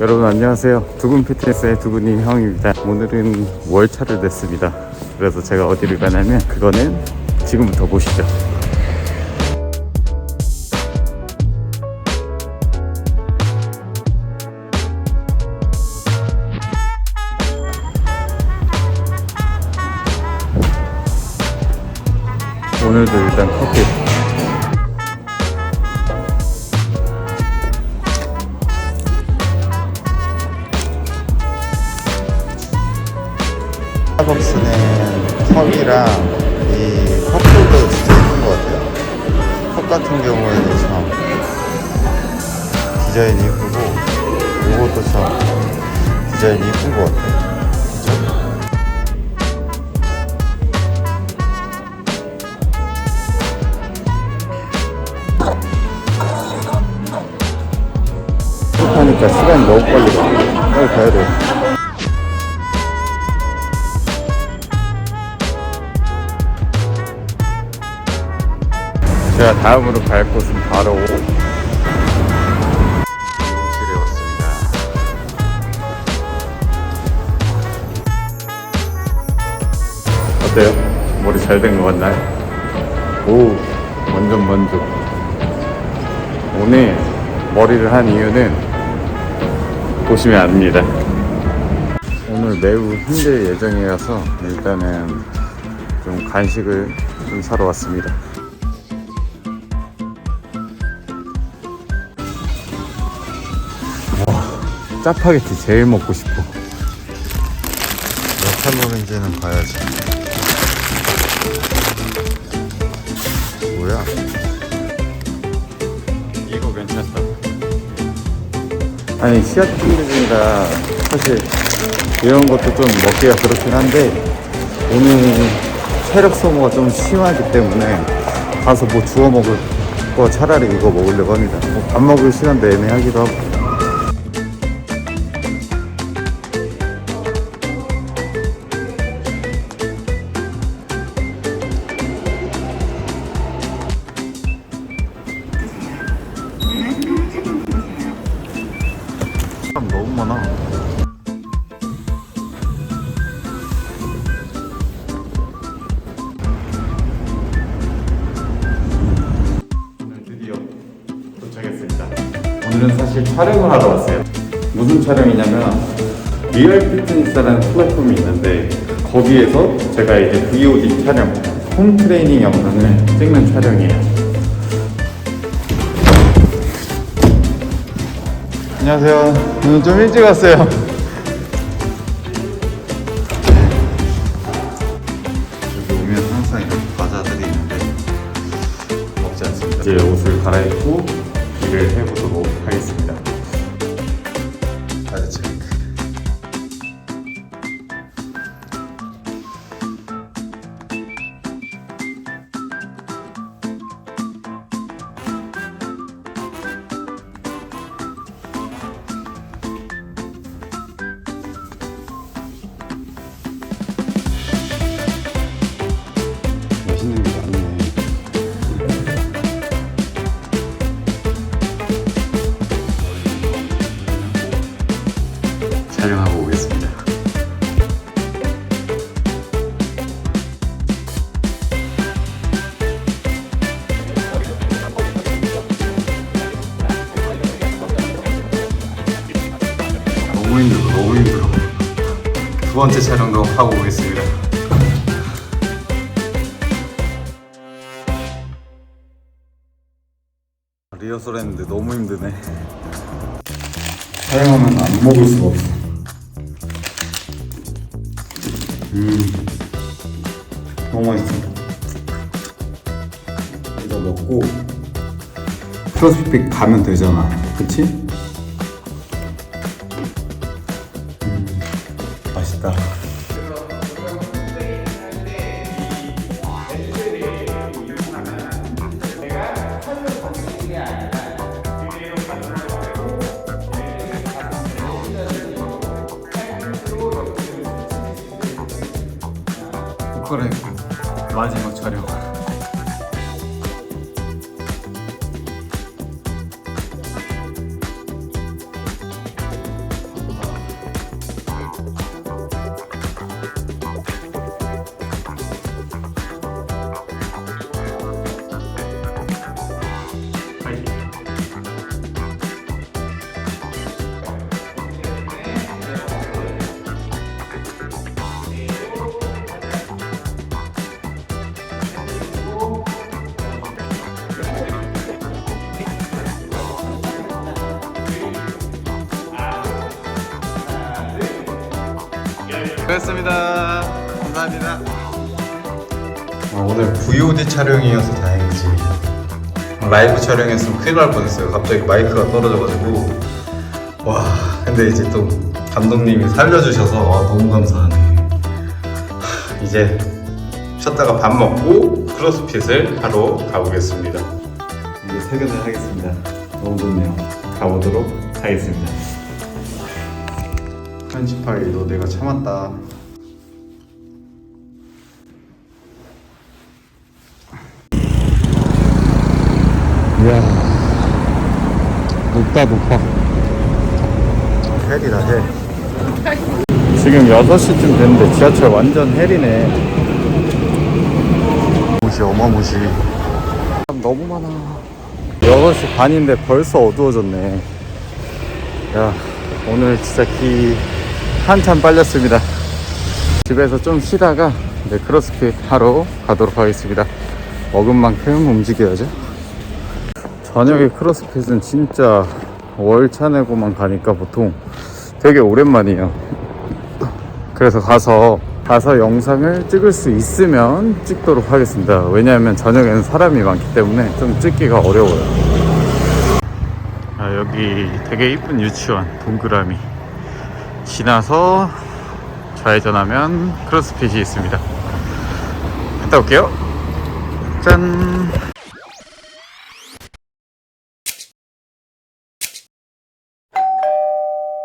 여러분 안녕하세요. 두근 피트니스의 두근이 형입니다. 오늘은 월차를 냈습니다. 그래서 제가 어디를 가냐면 그거는 지금부터 보시죠. 오늘도 일단 커피 스타벅스는 컵이랑 이 컵홀더 진짜 예쁜 것 같아요. 컵 같은 경우에는 참 디자인이 예쁘고 이것도 참 디자인이 예쁜 것 같아요. 그죠? 하니까 시간이 너무 빨리 가. 빨리 가야 돼. 제가 다음으로 갈 곳은 바로 집에 왔습니다. 어때요? 머리 잘 된 것 같나요? 오, 완전 만족. 오늘 머리를 한 이유는 보시면 압니다. 오늘 매우 힘들 예정이라서 일단은 좀 간식을 좀 사러 왔습니다. 짜파게티 제일 먹고 싶어. 역할 오렌지는 가야지. 뭐야? 이거 괜찮다. 아니 씨앗 핑계중이라 사실 이런 것도 좀 먹기가 그렇긴 한데 오늘 체력 소모가 좀 심하기 때문에 가서 뭐 주워 먹을 거 차라리 이거 먹으려고 합니다. 뭐밥 먹을 시간도 애매하기도 하고. 오늘은 사실 촬영을 하러 왔어요. 무슨 촬영이냐면 리얼 피트니스라는 플랫폼이 있는데 거기에서 제가 이제 VOD 촬영, 홈 트레이닝 영상을 찍는 촬영이에요. 안녕하세요. 오늘 좀 일찍 왔어요. 여기 오면 항상 이렇게 과자들이 있는데 먹지 않습니다. 이제 옷을 갈아입고 일을 해보도록 너무 힘들어, 너무 힘들어. 두 번째 촬영도 하고 오겠습니다. 리허설 했는데 너무 힘드네. 촬영하면 안 먹을 수가 없어. 음, 너무 맛있어. 이거 먹고 크로스핏 가면 되잖아. 그치? 옷 갈아입고 마지막 촬영. 다녀오겠습니다. 감사합니다. 아, 오늘 VOD 촬영이어서 다행이지. 라이브 촬영했으면 큰일 날 뻔했어요. 갑자기 마이크가 떨어져가지고. 와, 근데 이제 또 감독님이 살려주셔서 와, 너무 감사하네. 하, 이제 쉬었다가 밥 먹고 크로스핏을 하러 가보겠습니다. 이제 퇴근을 하겠습니다. 너무 좋네요. 가보도록 하겠습니다. 편집하기 너 내가 참았다. 이야, 높다 높아. 헬이다 헬. 지금 6시쯤 됐는데 지하철 완전 헬이네. 무시 어마무시. 사람 너무 많아. 6시 반인데 벌써 어두워졌네. 야, 오늘 진짜 기 한참 빨렸습니다. 집에서 좀 쉬다가 네, 크로스핏 하러 가도록 하겠습니다. 먹은 만큼 움직여야죠. 저녁에 크로스핏은 진짜 월차 내고만 가니까 보통 되게 오랜만이에요. 그래서 가서 가서 영상을 찍을 수 있으면 찍도록 하겠습니다. 왜냐하면 저녁에는 사람이 많기 때문에 좀 찍기가 어려워요. 아, 여기 되게 이쁜 유치원 동그라미 지나서 좌회전하면 크로스핏이 있습니다. 갔다 올게요. 짠.